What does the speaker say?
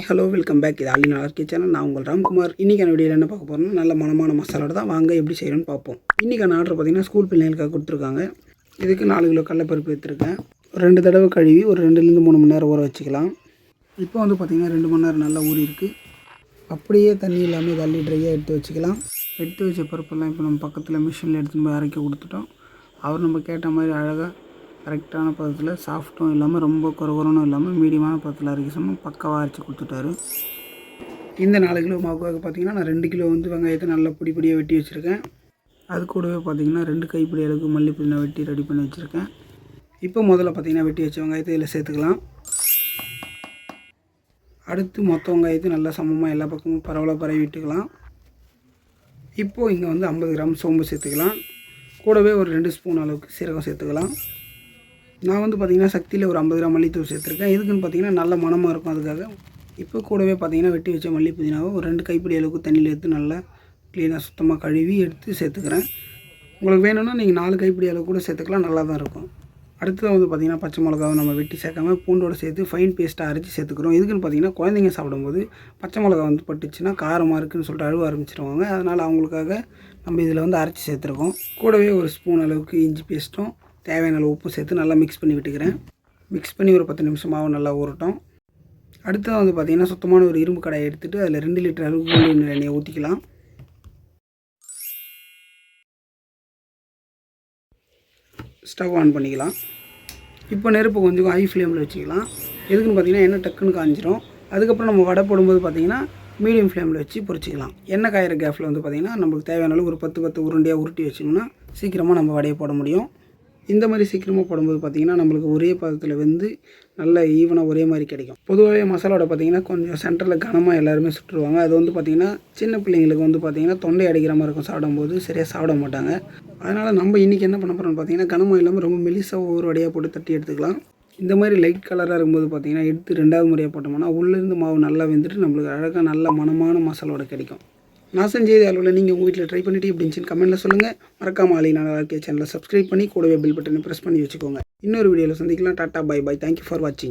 Hello welcome back இது அள்ளி நல்லா இருக்கே சேனல் நான் உங்கள் ராம்குமார். இன்றைக்கான வீடியோவில் என்ன பார்க்க போகிறோம்னா நல்ல மனமான மசாலோட தான் வாங்க எப்படி செய்யணும்னு பார்ப்போம். இன்றைக்கான ஆர்டர் பார்த்தீங்கன்னா ஸ்கூல் பிள்ளைங்களுக்காக கொடுத்துருக்காங்க. இதுக்கு நாலு கிலோ கடலைப்பருப்பு எடுத்துருக்கேன். ஒரு ரெண்டு தடவை கழுவி ஒரு ரெண்டுலேருந்து மூணு மணி நேரம் ஊற வச்சுக்கலாம். இப்போ வந்து பார்த்திங்கன்னா ரெண்டு மணி நேரம் நல்லா ஊறி இருக்குது அப்படியே தண்ணி இல்லாமல் தள்ளி ட்ரையாக எடுத்து வச்சுக்கலாம். எடுத்து வச்ச பருப்பெல்லாம் இப்போ நம்ம பக்கத்தில் மிஷினில் எடுத்துன்னு போய் அரைக்க கொடுத்துட்டோம். அவர் நம்ம கேட்ட மாதிரி அழகாக கரெக்டான பதத்தில் சாஃப்ட்டும் இல்லாமல் ரொம்ப குறகுறனும் இல்லாமல் மீடியமான பதத்தில் அரைக்க சொன்னோம் பக்கவாக அரைச்சி கொடுத்துட்டாரு. இந்த நாலு கிலோ மாவுக்காக பார்த்தீங்கன்னா நான் ரெண்டு கிலோ வந்து வெங்காயத்தை நல்லா பொடி பொடியாக வெட்டி வச்சுருக்கேன். அது கூடவே பார்த்திங்கன்னா ரெண்டு கைப்பிடி அளவுக்கு மல்லிப்பூ நான் வெட்டி ரெடி பண்ணி வச்சுருக்கேன். இப்போ முதல்ல பார்த்தீங்கன்னா வெட்டி வச்ச வெங்காயத்தை இதில் சேர்த்துக்கலாம். அடுத்து மொத்த வெங்காயத்தை நல்லா சமமாக எல்லா பக்கமும் பரவலாக பரவி விட்டுக்கலாம். இப்போது இங்கே வந்து ஐம்பது கிராம் சோம்பு சேர்த்துக்கலாம். கூடவே ஒரு ரெண்டு ஸ்பூன் அளவுக்கு சீரகம் சேர்த்துக்கலாம். நான் வந்து பார்த்திங்கன்னா சக்தியில் ஒரு ஐம்பது கிராம் மல்லித்தூள் சேர்த்துருக்கேன். எதுக்குன்னு பார்த்தீங்கன்னா நல்ல மணமாக இருக்கும் அதுக்காக. இப்போ கூடவே பார்த்திங்கன்னா வெட்டி வச்ச மல்லி புதினாவை ஒரு ரெண்டு கைப்பிடி அளவுக்கு தண்ணியில் எடுத்து நல்லா க்ளீனாக சுத்தமாக கழுவி எடுத்து சேர்த்துக்கிறேன். உங்களுக்கு வேணும்னா நீங்கள் நாலு கைப்பிடி அளவு கூட சேர்த்துக்கலாம் நல்லா தான் இருக்கும். அடுத்தது வந்து பார்த்திங்கன்னா பச்சை மிளகாவை நம்ம வெட்டி சேர்க்காம பூண்டோட சேர்த்து ஃபைன் பேஸ்ட்டாக அரைச்சி சேர்த்துக்கிறோம். எதுக்குன்னு பார்த்திங்கன்னா குழந்தைங்க சாப்பிடும்போது பச்சை மிளகா வந்து பட்டுச்சுன்னா காரமாக இருக்குதுன்னு சொல்லிட்டு அழுவ ஆரம்பிச்சிருவாங்க. அதனால் அவங்களுக்காக நம்ம இதில் வந்து அரைச்சி சேர்த்துருக்கோம். கூடவே ஒரு ஸ்பூன் அளவுக்கு இஞ்சி பேஸ்ட்டும் தேவையான அளவு உப்பு சேர்த்து நல்லா மிக்ஸ் பண்ணி விட்டுக்கிறேன். மிக்ஸ் பண்ணி ஒரு பத்து நிமிஷம் மாவு நல்லா ஊறட்டும். அடுத்தது வந்து பார்த்திங்கன்னா சுத்தமான ஒரு இரும்பு கடாயை எடுத்துகிட்டு அதில் ரெண்டு லிட்டர் அளவு கோல்டு எண்ணெயை ஊற்றிக்கலாம் ஸ்டவ் ஆன் பண்ணிக்கலாம். இப்போ நெருப்பு கொஞ்சம் ஹை ஃப்ளேமில் வச்சுக்கலாம். எதுக்குன்னு பார்த்தீங்கன்னா எண்ணெய் டக்குன்னு காஞ்சிரும். அதுக்கப்புறம் நம்ம வடை போடும்போது பார்த்தீங்கன்னா மீடியம் ஃப்ளேமில் வச்சு பொறிச்சிக்கலாம் எண்ணெய் காயிற கேஃபில் வந்து பார்த்திங்கன்னா நம்மளுக்கு தேவையான அளவு ஒரு பத்து பத்து உருண்டையாக உருட்டி வச்சோம்னா சீக்கிரமாக நம்ம வடையை போட முடியும். இந்த மாதிரி சீக்கிரமாக போடும்போது பார்த்திங்கன்னா நம்மளுக்கு ஒரே பதத்தில் வந்து நல்ல ஈவனாக ஒரே மாதிரி கிடைக்கும். பொதுவாகவே மசாலாவோட பார்த்திங்கன்னா கொஞ்சம் சென்டரில் கனமாக எல்லாருமே சுட்டுருவாங்க. அது வந்து பார்த்திங்கன்னா சின்ன பிள்ளைங்களுக்கு வந்து பார்த்திங்கன்னா தொண்டை அடிக்கிற மாதிரி இருக்கும். சாப்பிடும்போது சரியாக சாப்பிட மாட்டாங்க. அதனால் நம்ம இன்றைக்கி என்ன பண்ண போகிறோம்னு பார்த்திங்கன்னா கனமாக இல்லாமல் ரொம்ப மெலிசாக ஒவ்வொரு வடையாக போட்டு தட்டி எடுத்துக்கலாம். இந்த மாதிரி லைட் கலராக இருக்கும்போது பார்த்திங்கன்னா எடுத்து ரெண்டாவது முறையாக போட்டோம்னா உள்ளேருந்து மாவு நல்லா வெந்துட்டு நம்மளுக்கு அழகாக நல்ல மனமான மசாலோட கிடைக்கும். நான் செஞ்சது அளவில் நீங்கள் உங்கள் வீட்டில் ட்ரை பண்ணிட்டு எப்படி இருந்துச்சுன்னு கமெண்ட்டில் சொல்லுங்கள் மறக்காம ஆலி நான் இருக்கே சேனலை சப்ஸ்கிரைப் பண்ணி கூடவே பில் பட்டனை ப்ரெஸ் பண்ணி வச்சுக்கோங்க. இன்னொரு வீடியோவில் சந்திக்கலாம். Tata bye bye thank you for வாட்சிங்